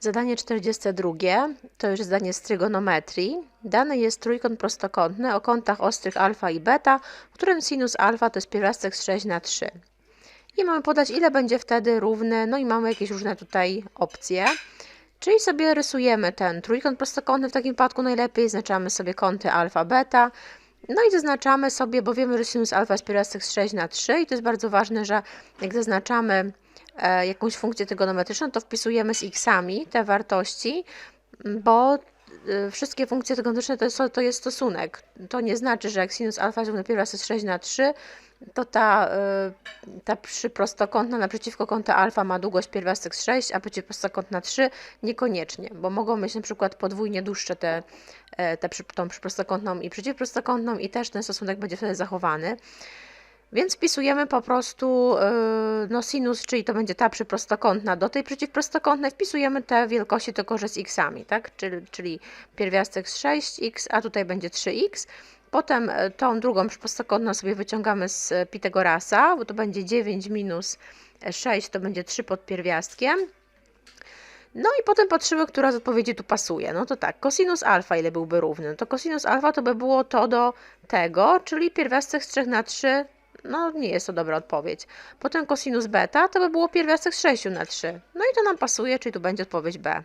Zadanie 42 to już zadanie z trygonometrii. Dany jest trójkąt prostokątny o kątach ostrych alfa i beta, w którym sinus alfa to jest pierwiastek z 6 na 3. I mamy podać, ile będzie wtedy równy, no i mamy jakieś różne tutaj opcje. Czyli sobie rysujemy ten trójkąt prostokątny, w takim wypadku najlepiej znaczamy sobie kąty alfa, beta. No i zaznaczamy sobie, bo wiemy, że sinus alfa jest pierwiastek z 6 na 3 i to jest bardzo ważne, że jak zaznaczamy e, jakąś funkcję trygonometryczną, to wpisujemy z xami te wartości, bo wszystkie funkcje trygonometryczne to jest, to jest stosunek. To nie znaczy, że jak sinus alfa jest równy pierwiastek z 6 na 3, to ta, y, ta przyprostokątna naprzeciwko kąta alfa ma długość pierwiastek z 6, a przeciwprostokątna 3 niekoniecznie, bo mogą mieć na przykład podwójnie dłuższe te, e, te, tą przyprostokątną i przeciwprostokątną i też ten stosunek będzie wtedy zachowany. Więc wpisujemy po prostu y, no, sinus, czyli to będzie ta przyprostokątna do tej przeciwprostokątnej, wpisujemy te wielkości tylko, że z xami, tak? Czyli, czyli pierwiastek z 6x, a tutaj będzie 3x. Potem e, tą drugą przyprostokątną sobie wyciągamy z Pitagorasa, bo to będzie 9 minus 6, to będzie 3 pod pierwiastkiem. No i potem patrzymy, która z odpowiedzi tu pasuje. No to tak, cosinus alfa ile byłby równy? No to cosinus alfa to by było to do tego, czyli pierwiastek z 3 na 3, no nie jest to dobra odpowiedź. Potem cosinus beta to by było pierwiastek z 6 na 3. No i to nam pasuje, czyli tu będzie odpowiedź B.